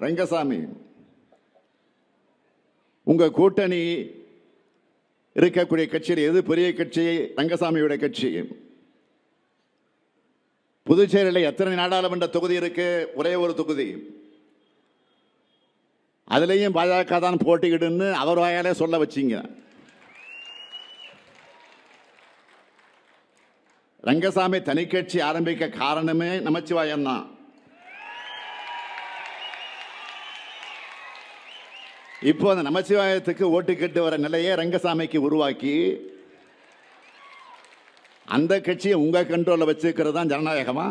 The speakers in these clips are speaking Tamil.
ரங்கசாமி உங்க கூட்டணி இருக்கக்கூடிய கட்சியில் எது பெரிய கட்சி? ரங்கசாமியோட கட்சி. புதுச்சேரியில் எத்தனை நாடாளுமன்ற தொகுதி இருக்கு? ஒரே ஒரு தொகுதி. அதுலேயும் பாஜக தான் போட்டிக்கிட்டுன்னு அவர் வாயாலே சொல்ல வச்சீங்க. ரங்கசாமி தனிக்கட்சி ஆரம்பிக்க காரணமே நமச்சிவாயம் தான். இப்போ அந்த நமச்சிவாயத்துக்கு ஓட்டு கேட்டு வர நிலையை ரங்கசாமிக்கு உருவாக்கி அந்த கட்சியை உங்க கண்ட்ரோலில் வச்சுக்கிறது தான் ஜனநாயகமா?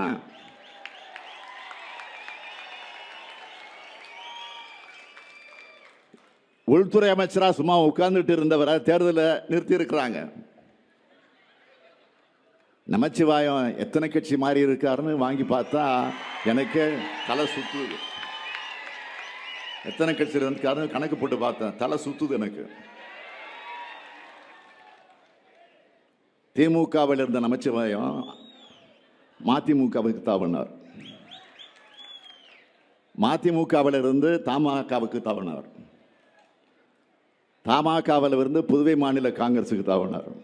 உள்துறை அமைச்சரா சும்மா உட்கார்ந்துட்டு இருந்தவரை தேர்தலில் நிறுத்தி இருக்கிறாங்க நமச்சிவாயம் எத்தனை கட்சி மாறி இருக்காருன்னு வாங்கி பார்த்தா எனக்கு தலை சுத்துது. எத்தனை கட்சி இருக்காருன்னு கணக்கு போட்டு பார்த்தேன். தலை சுத்துது எனக்கு. திமுகவில் இருந்த நமச்சிவாயம் மதிமுகவுக்கு தாவினார். மதிமுகவில் இருந்து தமாகவுக்கு தாவினார். தமாகவில் இருந்து புதுவை மாநில காங்கிரஸுக்கு தாவினார்.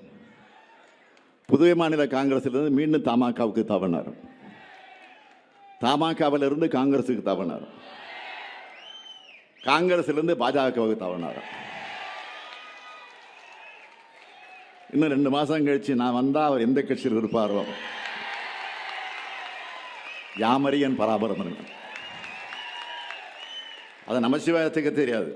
புதுவை மாநில காங்கிரஸிலிருந்து மீண்டும் தமாகவுக்கு தாவினார். தமாகவில் இருந்து காங்கிரஸுக்கு தாவினார். காங்கிரஸிலிருந்து பாஜகவுக்கு தவறினார்? இன்னும் ரெண்டு மாதம் கழிச்சு நான் வந்தால் அவர் எந்த கட்சியில் இருப்பாரோ? யாமரியன் பராபரம் அதை நமசிவாயத்துக்கு தெரியாது.